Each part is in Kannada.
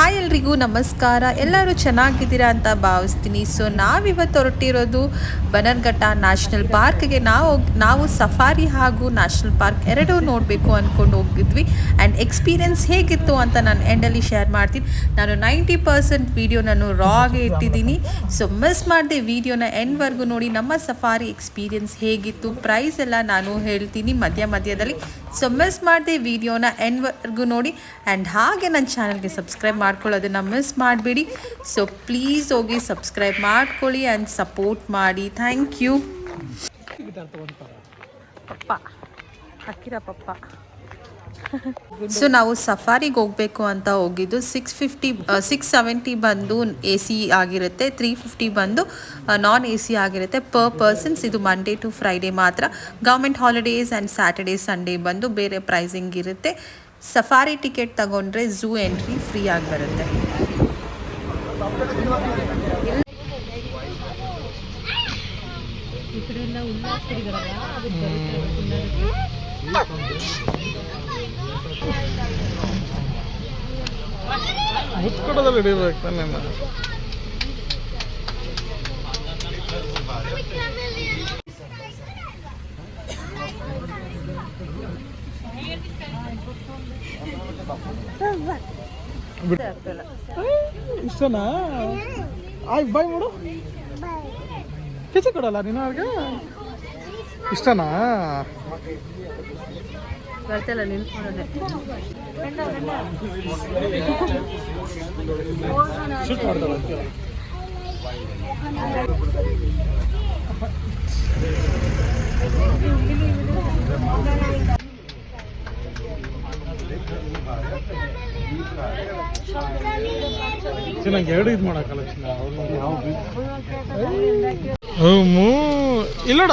ಹಾಯ್ ಎಲ್ರಿಗೂ, ನಮಸ್ಕಾರ. ಎಲ್ಲರೂ ಚೆನ್ನಾಗಿದ್ದೀರಾ ಅಂತ ಭಾವಿಸ್ತೀನಿ. ಸೊ ನಾವಿವತ್ತು ಹೊರಟಿರೋದು ಬನರ್ಘಟ್ಟ ನ್ಯಾಷನಲ್ ಪಾರ್ಕ್ಗೆ. ನಾವು ನಾವು ಸಫಾರಿ ಹಾಗೂ ನ್ಯಾಷನಲ್ ಪಾರ್ಕ್ ಎರಡೂ ನೋಡಬೇಕು ಅಂದ್ಕೊಂಡು ಹೋಗಿದ್ವಿ ಆ್ಯಂಡ್ ಎಕ್ಸ್ಪೀರಿಯೆನ್ಸ್ ಹೇಗಿತ್ತು ಅಂತ ನಾನು ಎಂಡಲ್ಲಿ ಶೇರ್ ಮಾಡ್ತೀನಿ. ನಾನು ನೈಂಟಿ ಪರ್ಸೆಂಟ್ ವೀಡಿಯೋ ನಾನು ರಾಗೆ ಇಟ್ಟಿದ್ದೀನಿ. ಸೊ ಮಿಸ್ ಮಾಡಿದೆ ವೀಡಿಯೋನ ಎಂಡ್ವರೆಗೂ ನೋಡಿ ನಮ್ಮ ಸಫಾರಿ ಎಕ್ಸ್ಪೀರಿಯೆನ್ಸ್ ಹೇಗಿತ್ತು. ಪ್ರೈಸ್ ಎಲ್ಲ ನಾನು ಹೇಳ್ತೀನಿ ಮಧ್ಯ ಮಧ್ಯದಲ್ಲಿ. ಸೊ ಮಿಸ್ ಮಾಡಿದೆ ವೀಡಿಯೋನ ಎಂಡ್ವರೆಗೂ ನೋಡಿ. ಆ್ಯಂಡ್ ಹಾಗೆ ನನ್ನ ಚಾನಲ್ಗೆ ಸಬ್ಸ್ಕ್ರೈಬ್ ಮಾಡ್ಕೊಳ್ಳೋದನ್ನು ಮಿಸ್ ಮಾಡಬೇಡಿ. ಸೊ ಪ್ಲೀಸ್ ಹೋಗಿ ಸಬ್ಸ್ಕ್ರೈಬ್ ಮಾಡ್ಕೊಳ್ಳಿ ಆ್ಯಂಡ್ ಸಪೋರ್ಟ್ ಮಾಡಿ. ಥ್ಯಾಂಕ್ ಯು ಪಪ್ಪ. ಪಪ್ಪ. ಸೊ ನಾವು ಸಫಾರಿಗೆ ಹೋಗಬೇಕು ಅಂತ ಹೋಗಿದ್ದು. ಸಿಕ್ಸ್ ಫಿಫ್ಟಿ ಸಿಕ್ಸ್ ಸೆವೆಂಟಿ ಬಂದು ಎ ಸಿ ಆಗಿರುತ್ತೆ. ತ್ರೀ ಫಿಫ್ಟಿ ಬಂದು ನಾನ್ ಎ ಸಿ ಆಗಿರುತ್ತೆ. ಪರ್ ಪರ್ಸನ್ಸ್ ಇದು ಮಂಡೇ ಟು ಫ್ರೈಡೇ ಮಾತ್ರ. Government holidays and Saturday Sunday ಬಂದು ಬೇರೆ ಪ್ರೈಸಿಂಗ್ ಇರುತ್ತೆ. ಸಫಾರಿ ಟಿಕೆಟ್ ತಗೊಂಡ್ರೆ ಝೂ ಎಂಟ್ರಿ ಫ್ರೀ ಆಗಿ ಬರುತ್ತೆ. ಮುಚ್ಕೊಡೋದಲ್ಲಿ ಹಿಡಿಯಬೇಕು ತಾನೇ ಇಷ್ಟನಾ? ಆಯ್ತು ಬಾಯ್ ಮಾಡು. ಕೆಚ ಕೊಡಲ್ಲ ನೀನು ಅವ್ರಿಗೆ? ಇಷ್ಟನಾ? ಬರ್ತಲ್ಲ ಶೂಟ್ ಮಾಡ್ತಾಳೆ. ನಂಗೆ ಎರಡು ಇದು ಮಾಡಕ್ಕಲ್ಲ ಚಿನ್ನ. ಇಲ್ಲಡ.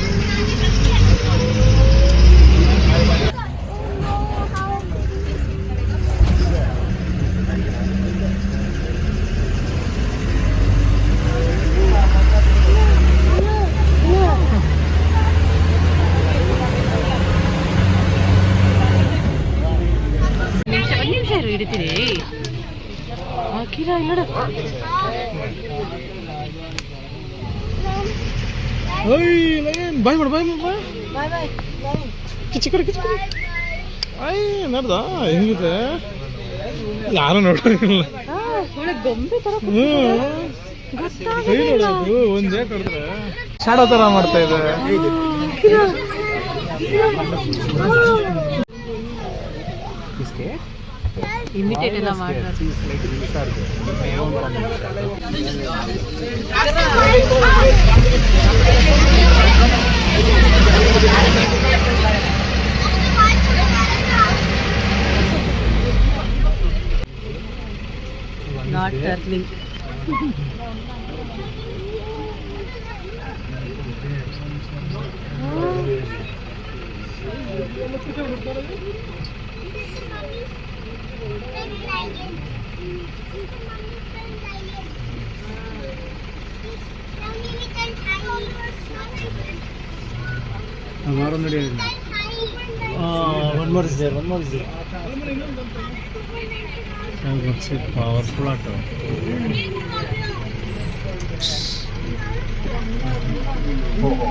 ಬಾಯ್ ಮಾಡು ಬಾಯ್ ಬಾಯ್. ಕಿಚ್ಚಿ ಕೊಡಿ ಕಿಚ್ಚಿ ಕೊಡಿ ಅಯ್ಯ ನೋಡ್ದ? ಹೆಂಗಿದೆ? ಯಾರು ನೋಡಿಲ್ಲ ಗೊಂಬೆ ತರ ನೋಡೋದು? ಒಂದು ಶಾಡೋ ಥರ ಮಾಡ್ತಾ ಇದೆ ಇಮಿಟೇಟ್ ಎಲ್ಲ ಮಾಡ್ತಾರೆ ನಾಟ್ ಟರ್ನಿಂಗ್ ಹಮಾರ മാറുന്നുണ്ട് കുറച്ച് പവർഫുൾ ആട്ടോ. ഓ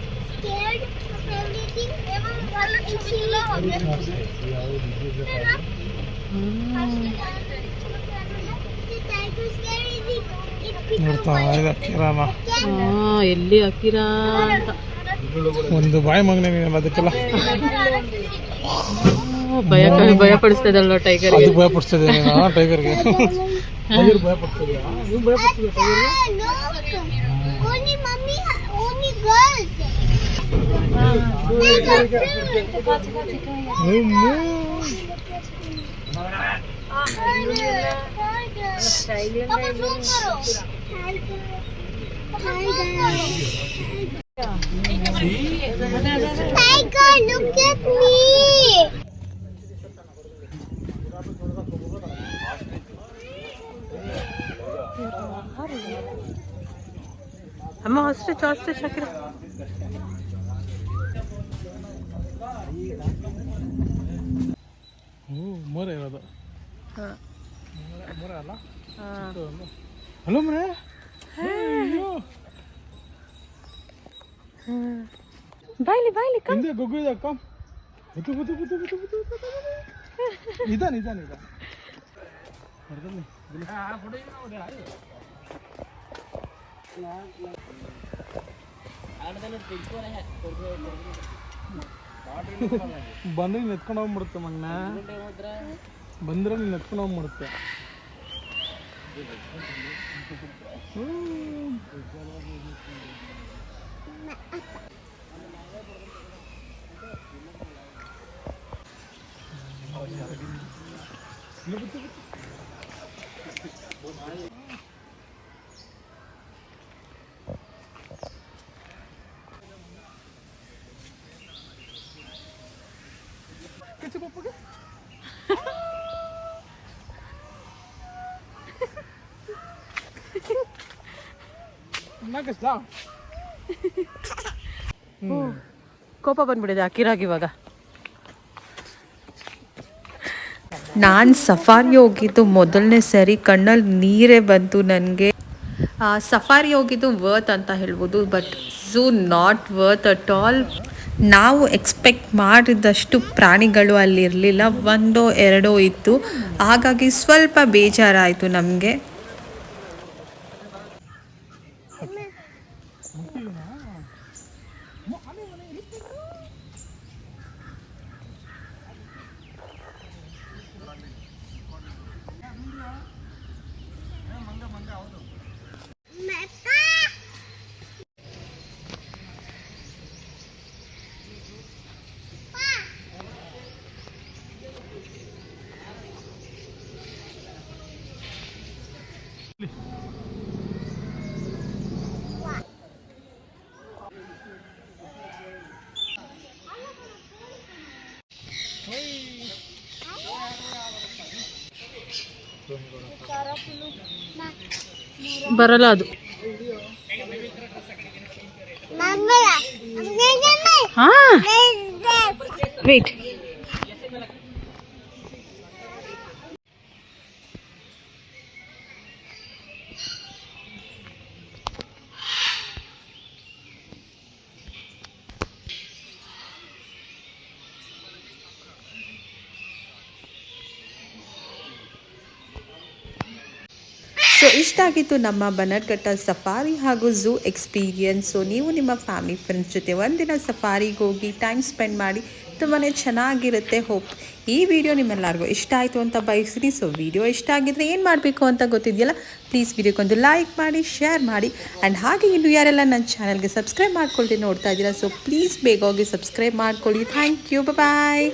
ಅಕ್ಕಿರ ನೋಡ್ತಾ ಇದೆ ಎಲ್ಲಿ ಹಾಕಿರಾ ಅಂತ. ಒಂದು ಬಾಯಿ ಮಗನೇ ಅದಕ್ಕೆಲ್ಲ ಭಯ ಭಯ ಪಡಿಸ್ತಾ ಇದ್ದಲ್ಲ ಟೈಗರ್ ಅದು ಭಯ ಪಡಿಸ್ತದೆ ನೀನು ಟೈಗರ್ಗೆ ಟೈಗರ್ ಭಯ ಪಡಿಸ್ತದೆ ನೀವು ಭಯ ಪಡಿಸ್ತದೆ ಟೈಗರ್ಗೆ Only mommy, only girls. Tiger, look at me. I'm a hostage, hostage, Shakira. ಮೊರ ಇರೋದು ಮೊರ ಅಲ್ಲ ಹಲೋ ಮನೆ ಬಾಯ್ಲಿ ಬಾಯ್ಲಿ ಹಿಂದೆ ಗೊಗ್ಗು ಇದೆ ಅಕ್ಕ ಬುತ್ತು ಬುತ್ತು ಬುತ್ತು ಬುತ್ತು ಬುತ್ತು ಬುತ್ತು ನಿಧಾನ ನಿಧಾನ ನಿಧಾನ ಹೊರದಲ್ಲಿ ಬಂದ್ರೆ ನೀನು ಎತ್ಕೊಂಡು ಹೋಗ್ಬಿಡುತ್ತೆ ಮಗನ ಬಂದ್ರೆ ನೀನು ಎತ್ಕೊಂಡು ಹೋಗ್ಬಿಡುತ್ತೆ ನಾಕಷ್ಟ ಕೋಪ ಬಂದ್ಬಿಟ್ಟಿದೆ ಅಕಿರಾಗಿ ಇವಾಗ. ನಾನು ಸಫಾರಿ ಹೋಗಿದ್ದು ಮೊದಲನೇ ಸರಿ ಕಣ್ಣಲ್ಲಿ ನೀರೇ ಬಂತು ನನಗೆ. ಸಫಾರಿ ಹೋಗಿದ್ದು ವರ್ತ್ ಅಂತ ಹೇಳ್ಬೋದು but zoo not worth at all ನಾವು ಎಕ್ಸ್ಪೆಕ್ಟ್ ಮಾಡಿದಷ್ಟು ಪ್ರಾಣಿಗಳು ಅಲ್ಲಿರಲಿಲ್ಲ ಒಂದೋ ಎರಡೋ ಇತ್ತು. ಹಾಗಾಗಿ ಸ್ವಲ್ಪ ಬೇಜಾರಾಯಿತು ನಮಗೆ. ಬರಲ್ಲ ಅದು. ಹಾ. ವೇಟ್ ಸೊ ಇಷ್ಟಾಗಿತ್ತು ನಮ್ಮ ಬನರ್ಘಟ್ಟ ಸಫಾರಿ ಹಾಗೂ ಝೂ ಎಕ್ಸ್ಪೀರಿಯನ್ಸ್. ಸೊ ನೀವು ನಿಮ್ಮ ಫ್ಯಾಮಿಲಿ ಫ್ರೆಂಡ್ಸ್ ಜೊತೆ ಒಂದಿನ ಸಫಾರಿಗೆ ಹೋಗಿ ಟೈಮ್ ಸ್ಪೆಂಡ್ ಮಾಡಿ ತುಂಬಾ ಚೆನ್ನಾಗಿರುತ್ತೆ. ಹೋಪ್ ಈ ವಿಡಿಯೋ ನಿಮ್ಮೆಲ್ಲರಿಗೂ ಇಷ್ಟ ಆಯಿತು ಅಂತ ಬಯಸ್ತೀನಿ. ಸೊ ವಿಡಿಯೋ ಇಷ್ಟ ಆಗಿದ್ರೆ ಏನು ಮಾಡಬೇಕು ಅಂತ ಗೊತ್ತಿದೆಯಲ್ಲ, ಪ್ಲೀಸ್ ವಿಡಿಯೋಕ್ಕೊಂದು ಲೈಕ್ ಮಾಡಿ, ಶೇರ್ ಮಾಡಿ. ಆ್ಯಂಡ್ ಹಾಗೆ ಇನ್ನು ಯಾರೆಲ್ಲ ನನ್ನ ಚಾನಲ್ಗೆ ಸಬ್ಸ್ಕ್ರೈಬ್ ಮಾಡ್ಕೊಳ್ತೀನಿ ನೋಡ್ತಾ ಇದ್ದೀರಾ, ಸೊ ಪ್ಲೀಸ್ ಬೇಗ ಹೋಗಿ ಸಬ್ಸ್ಕ್ರೈಬ್ ಮಾಡ್ಕೊಳ್ಳಿ. Thank you. ಬಾಯ್